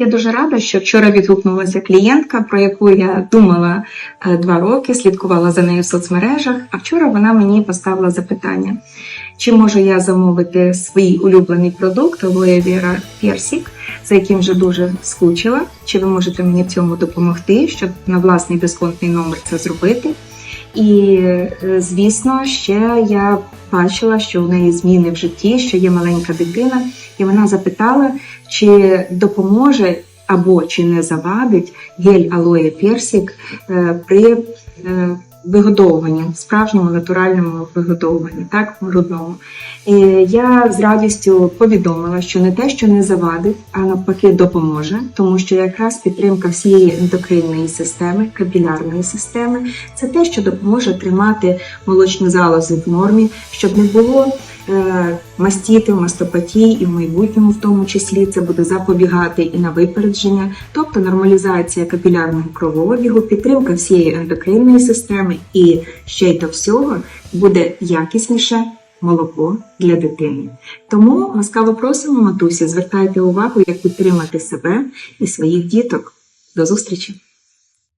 Я дуже рада, що вчора відгукнулася клієнтка, про яку я думала е, два роки, слідкувала за нею в соцмережах. А вчора вона мені поставила запитання: чи можу я замовити свій улюблений продукт Aloe Vera за яким вже дуже скучила. Чи ви можете мені в цьому допомогти, щоб на власний дисконтний номер це зробити? І, е, звісно, ще я бачила, що у неї зміни в житті, що є маленька дитина, і вона запитала, чи допоможе або чи не завадить гель алоє персик е, при е, вигодовуванні, справжньому натуральному вигодовуванні, так, грудному. І я з радістю повідомила, що не те, що не завадить, а навпаки допоможе, тому що якраз підтримка всієї ендокринної системи, капілярної системи, це те, що допоможе тримати молочні залози в нормі, щоб не було е, мастітів, мастопатій і в майбутньому, в тому числі, це буде запобігати і на випередження, тобто нормалізація капілярного кровообігу, підтримка всієї ендокринної системи і ще й до всього буде якісніше молоко для дитини. Тому ласкаво просимо, матусі, звертайте увагу, як підтримати себе і своїх діток. До зустрічі!